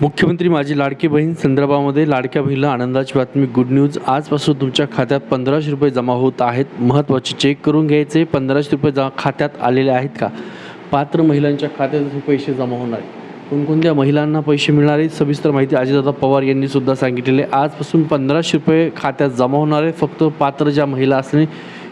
मुख्यमंत्री माझी लाडकी बहीण संदर्भामध्ये लाडक्या बहिणीला आनंदाची बातमी. गुड न्यूज आजपासून तुमच्या खात्यात पंधराशे रुपये जमा होत आहेत. महत्त्वाचे चेक करून घ्यायचे. पंधराशे रुपये जा खात्यात आलेले आहेत का? पात्र महिलांच्या खात्यात हे पैसे जमा होणार कोणकोणत्या महिलांना पैसे मिळणार सविस्तर माहिती अजितदादा पवार यांनी सुद्धा सांगितलेले आजपासून पंधराशे रुपये खात्यात जमा होणार आहे. फक्त पात्र ज्या महिला असणे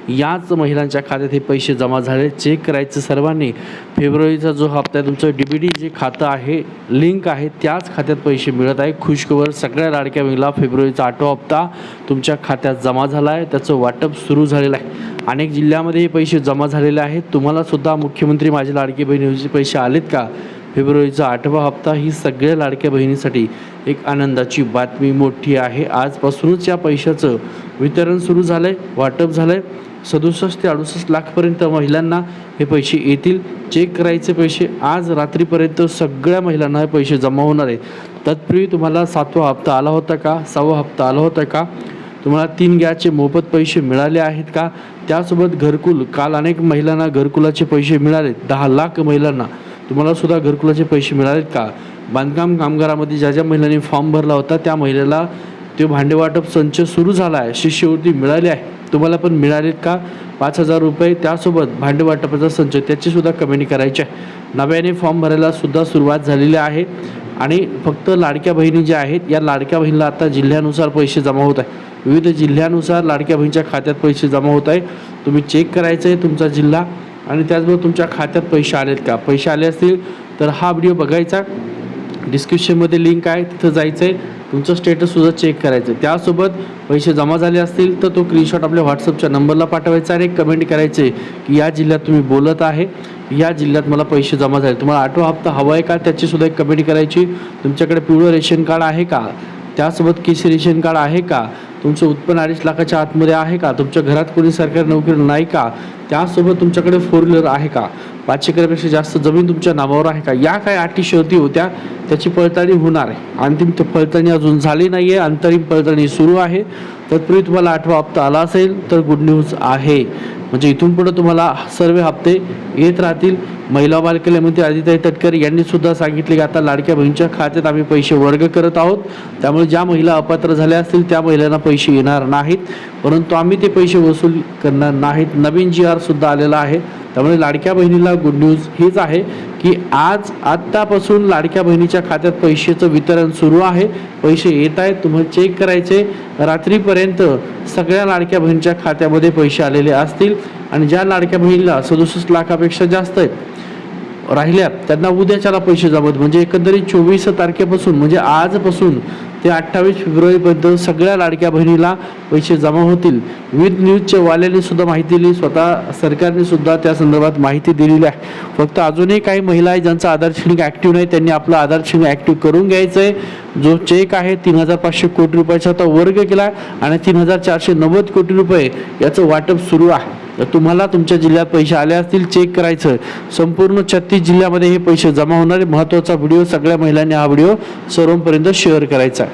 याच महिलांच्या खात्यात हे पैसे जमा झाले. चेक करायचं सर्वांनी. फेब्रुवारीचा जो हप्ता आहे तुमचं डी बी डी जे खातं आहे लिंक आहे त्याच खात्यात पैसे मिळत आहे. खुशखबर सगळ्या लाडक्या महिला फेब्रुवारीचा आठवा हप्ता तुमच्या खात्यात जमा झाला आहे त्याचं वाटप सुरू झालेलं आहे. अनेक जिल्ह्यामध्ये हे पैसे जमा झालेले आहेत. तुम्हालासुद्धा मुख्यमंत्री माझी लाडकी बहिणीचे पैसे आलेत का? फेब्रुवारीचा आठवा हप्ता ही सगळ्या लाडक्या बहिणीसाठी एक आनंदाची बातमी मोठी आहे. आजपासूनच या पैशाचं वितरण सुरू झालं आहे वाटप झालं आहे सदुसष्ट ते अडुसष्ट लाखपर्यंत महिलांना हे पैसे येतील. चेक करायचे पैसे आज रात्रीपर्यंत सगळ्या महिलांना हे पैसे जमा होणार आहेत. तत्पूर्वी तुम्हाला सातवा हप्ता आला होता का? सहावा हप्ता आला होता का? तुम्हाला तीन गॅसचे मोफत पैसे मिळाले आहेत का? त्यासोबत घरकुल काल अनेक महिलांना घरकुलाचे पैसे मिळाले. दहा लाख महिलांना. तुम्हाला सुद्धा घरकुलाचे पैसे मिळालेत का? बांधकाम कामगारामध्ये ज्या ज्या महिलांनी फॉर्म भरला होता त्या महिलेला ते भांडेवाटप संच सुरू झाला आहे. शिष्यवृत्ती मिळाली आहे. तुम्हाला पण मिळालेत का? पाच हजार रुपये त्यासोबत भांडेवाटपाचा संच त्याचीसुद्धा कमेंट करायची आहे. नव्याने फॉर्म भरायला सुद्धा सुरुवात झालेली आहे आणि फक्त लाडक्या बहिणी ज्या आहेत या लाडक्या बहिणीला आता जिल्ह्यानुसार पैसे जमा होत आहे विविध जिल्ह्यानुसार लाडक्या बहिणीच्या खात्यात पैसे जमा होत आहे तुम्ही चेक करायचं आहे तुमचा जिल्हा आणि त्याचबरोबर तुमच्या खात्यात पैसे आलेत का? पैसे आले असतील तर हा व्हिडिओ बघायचा. डिस्क्रिप्शनमध्ये लिंक आहे तिथं जायचं आहे तुमचं स्टेटससुद्धा चेक करायचं आहे त्यासोबत पैसे जमा झाले असतील तर तो स्क्रीनशॉट आपल्या व्हॉट्सअपच्या नंबरला पाठवायचा आणि कमेंट करायचे की या जिल्ह्यात तुम्ही बोलत आहे या जिल्ह्यात मला पैसे जमा झाले. तुम्हाला आठवा हप्ता हवा आहे का? त्याचीसुद्धा एक कमेंट करायची. तुमच्याकडे पिवळं रेशन कार्ड आहे का? त्यासोबत केसी रेशन कार्ड आहे का? तुमचं उत्पन्न अडीच लाखाच्या आतमध्ये आहे का? तुमच्या घरात कोणी सरकारी नोकरी नाही का? त्यासोबत तुमच्याकडे फोर व्हीलर आहे का? पाचशे एकरपेक्षा जास्त जमीन तुमच्या नावावर आहे का? या काय अटी शर्ती होत्या? त्याची पडताळणी होणार आहे. अंतिम पडताळणी अजून झाली नाही आहे अंतरिम पडताळणी सुरू आहे. तत्पूर्वी तुम्हाला आठवा हप्ता आला असेल तर गुड न्यूज आहे. म्हणजे इथून पुढे तुम्हाला सर्व हप्ते येत राहतील. महिला बालकल्यामध्ये आदित्य तटकर आदिताई तटकरे यांनी सुद्धा सांगितले की आता लाडक्या बहिणीच्या खात्यात आम्ही पैसे वर्ग करत आहोत. त्यामुळे ज्या महिला अपात्र झाल्या असतील त्या महिलांना पैसे येणार नाहीत. परंतु आम्ही ते पैसे वसूल करणार नाहीत. नवीन जी आर सुद्धा आलेला आहे. त्यामुळे लाडक्या बहिणीला गुड न्यूज हीच आहे की आज आत्तापासून लाडक्या बहिणीच्या खात्यात पैशाचं वितरण सुरू आहे. पैसे येत आहेत तुम्हाला चेक करायचे. रात्रीपर्यंत सगळ्या लाडक्या बहिणीच्या खात्यामध्ये पैसे आलेले असतील आणि ज्या लाडक्या बहिणीला सदुसष्ट लाखापेक्षा जास्त आहेत राहिल्यात त्यांना उद्याच्याला पैसे जमत म्हणजे एकंदरीत चोवीस तारखेपासून म्हणजे आजपासून ते अठ्ठावीस फेब्रुवारीपर्यंत सगळ्या लाडक्या बहिणीला पैसे जमा होतील. विविध न्यूजच्या वाल्याने सुद्धा माहिती दिली स्वतः सरकारने सुद्धा त्या संदर्भात माहिती दिलेली आहे. फक्त अजूनही काही महिला आहे ज्यांचा आधार शिंग ॲक्टिव्ह नाही त्यांनी आपला आधार शिंग ॲक्टिव्ह करून घ्यायचं आहे जो चेक आहे तीन हजार पाचशे कोटी रुपयाचा आता वर्ग केला आणि तीन हजार चारशे नव्वद कोटी रुपये याचं वाटप सुरू आहे. तुम्हाला तुमच्या जिल्ह्यात पैसे आले असतील चेक करायचं. संपूर्ण छत्तीस जिल्ह्यामध्ये हे पैसे जमा होणारे महत्त्वाचा व्हिडिओ सगळ्या महिलांनी हा व्हिडिओ सर्वांपर्यंत शेअर करायचा